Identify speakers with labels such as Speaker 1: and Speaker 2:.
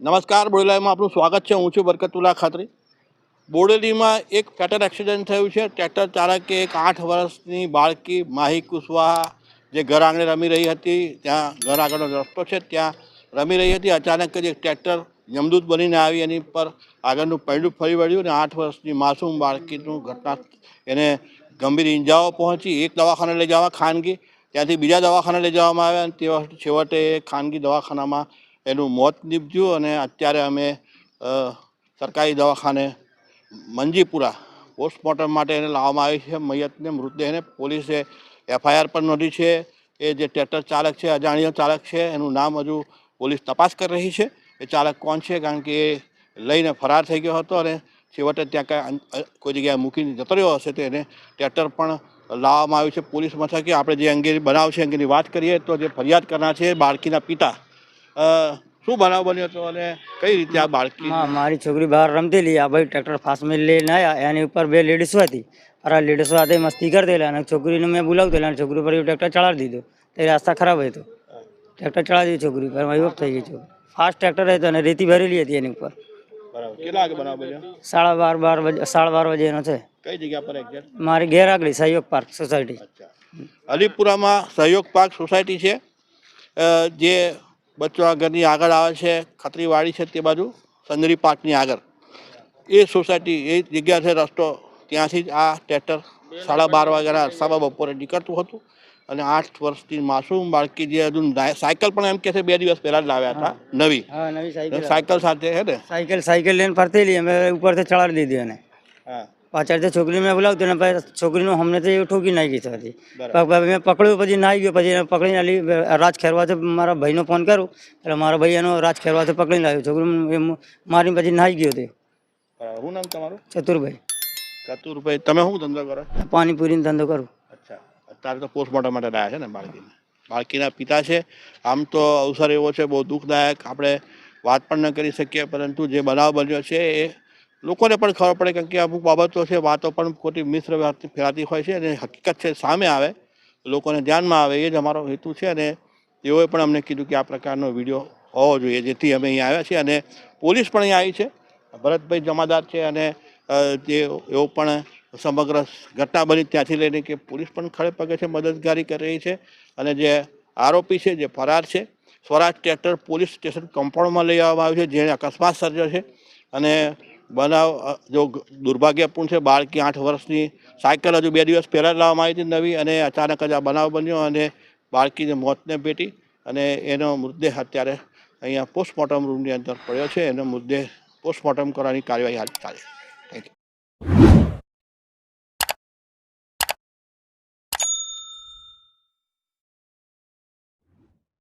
Speaker 1: નમસ્કાર બોડેલીમાં આપનું સ્વાગત છે. હું છું બરકતુલ્લા ખાતરી. બોડેલીમાં એક ટ્રેક્ટર એક્સિડન્ટ થયું છે. ટ્રેક્ટર ચાલકે એક આઠ વર્ષની બાળકી માહી કુશવાહા જે ઘર આંગણે રમી રહી હતી, ત્યાં ઘર આગળનો રસ્તો છે, ત્યાં રમી રહી હતી. અચાનક જ એક ટ્રેક્ટર યમદૂત બનીને આવી, એની પર આગળનું પૈડું ફરી વળ્યું અને આઠ વર્ષની માસૂમ બાળકીનું ઘટના એને ગંભીર ઇંજાઓ પહોંચી. એક દવાખાને લઈ જવા ખાનગી, ત્યાંથી બીજા દવાખાને લઈ જવામાં આવ્યા અને તે છેવટે ખાનગી દવાખાનામાં એનું મોત નીપજ્યું અને અત્યારે અમે સરકારી દવાખાને મંજીપુરા પોસ્ટમોર્ટમ માટે એને લાવવામાં આવી છે. મૈયતને મૃતદેહને પોલીસે એફઆઈઆર પણ નોંધી છે. એ જે ટ્રેક્ટર ચાલક છે, અજાણ્યો ચાલક છે, એનું નામ હજુ પોલીસ તપાસ કરી રહી છે. એ ચાલક કોણ છે? કારણ કે એ લઈને ફરાર થઈ ગયો હતો અને છેવટે ત્યાં કાંઈ કોઈ જગ્યાએ મૂકીને જતો રહ્યો હશે તો એને ટ્રેક્ટર પણ લાવવામાં આવ્યું છે પોલીસ મથકે. આપણે જે અંગે બનાવ છે, અંગેની વાત કરીએ તો જે ફરિયાદ કરનાર છે બાળકીના પિતા શું બનાવ બન્યો હતો અને કઈ રીતે આ બાળકી
Speaker 2: મારી છોકરી બહાર રમતી હતી. આ ભાઈ ટ્રેક્ટર ફાસ્ટ મેં લઈને આવ્યા એની ઉપર બે લેડીઝો હતી. 而 આ લેડીઝો સાથે મસ્તી કરતેલા અને છોકરીને મેં બોલાવતેલા અને છોકરી પર ટ્રેક્ટર ચડાવી દીધો. તે રાસ્તા ખરાબ હતો. ટ્રેક્ટર ચડાવી દીધું છોકરી પર એમાં થઈ ગઈ છોકરી ફાસ્ટ ટ્રેક્ટર હતો અને રેતી ભરેલી હતી એની ઉપર.
Speaker 1: વાગે
Speaker 2: સાડા બાર બાર વાગે સાડા બાર વાગ્યાનો છે.
Speaker 1: કઈ જગ્યા પર એક્ઝેક્ટ
Speaker 2: મારી ઘેર આગળ સહયોગ પાર્ક સોસાયટી
Speaker 1: અલીપુરામાં સહયોગ પાર્ક સોસાયટી છે. જે બચ્ચો ઘરની આગળ આવે છે ખત્રીવાડી છે તે બાજુ સંદરી પાર્કની આગળ. એ સોસાયટી એ જગ્યા છે રસ્તો ત્યાંથી જ આ ટ્રેક્ટર સાડા બાર વાગ્યાના અરસામાં બપોરે નીકળતું હતું. અને આઠ વર્ષની માસૂમ બાળકી જે હજુ સાયકલ પણ એમ કે છે બે દિવસ પહેલા જ લાવ્યા હતા નવી.
Speaker 2: સાયકલ.
Speaker 1: સાથે હે ને?
Speaker 2: સાયકલ સાયકલ લઈને ફરતેલી અમે ઉપરથી ચડાવી દીધી એને.
Speaker 1: હા.
Speaker 2: પાછળથી છોકરી મેં બોલાવતું ને પછી છોકરીનું હમને તો ઠોકી નાખી હતી મેં પકડ્યું પછી નાહી ગયો પછી એને પકડીને આલી રાજ ખેરવાથી મારા ભાઈનો ફોન કરું એટલે મારા ભાઈ એનો રાજ ખેરવાથી પકડીને લાવ્યો. છોકરી મારી પછી નાહી ગયો તે.
Speaker 1: શું નામ તમારું?
Speaker 2: ચતુરભાઈ.
Speaker 1: ચતુરભાઈ તમે શું ધંધો કરો?
Speaker 2: પાણીપુરીનો ધંધો કરું.
Speaker 1: અચ્છા. અત્યારે તો પોસ્ટમોર્ટમ માટે રહ્યા છે ને બાળકીને. બાળકીના પિતા છે. આમ તો અવસર એવો છે બહુ દુઃખદાયક. આપણે વાત પણ ન કરી શકીએ પરંતુ જે બનાવ બન્યો છે એ લોકોને પણ ખબર પડે કારણ કે અમુક બાબતો છે, વાતો પણ ખોટી મિશ્ર ફેરાતી હોય છે અને હકીકત છે સામે આવે. લોકોને ધ્યાનમાં આવે, એ જ અમારો હેતુ છે અને તેઓએ પણ અમને કીધું કે આ પ્રકારનો વીડિયો હોવો જોઈએ, જેથી અમે અહીંયા આવ્યા છીએ અને પોલીસ પણ અહીંયા આવી છે. ભરતભાઈ જમાદાર છે અને જે એવો પણ સમગ્ર ઘટના બની ત્યાંથી લઈને કે પોલીસ પણ ખડે પગે છે, મદદગારી કરી રહી છે અને જે આરોપી છે, જે ફરાર છે, સ્વરાજ ટ્રેક્ટર પોલીસ સ્ટેશન કમ્પાઉન્ડમાં લઈ આવવામાં આવ્યું છે, જેણે અકસ્માત સર્જ્યો છે અને બનાવ જો દુર્ભાગ્યપૂર્ણ છે, બાળકી આઠ વર્ષની સાયકલ હજુ બે દિવસ પહેલાં જ લાવવામાં આવી હતી નવી અને અચાનક જ આ બનાવ બન્યો અને બાળકીને મોતને ભેટી અને એનો મૃતદેહ અત્યારે અહીંયા પોસ્ટમોર્ટમ રૂમની અંદર પડ્યો છે. એનો મૃતદેહ પોસ્ટમોર્ટમ કરવાની કાર્યવાહી હાલ ચાલે થેન્ક યુ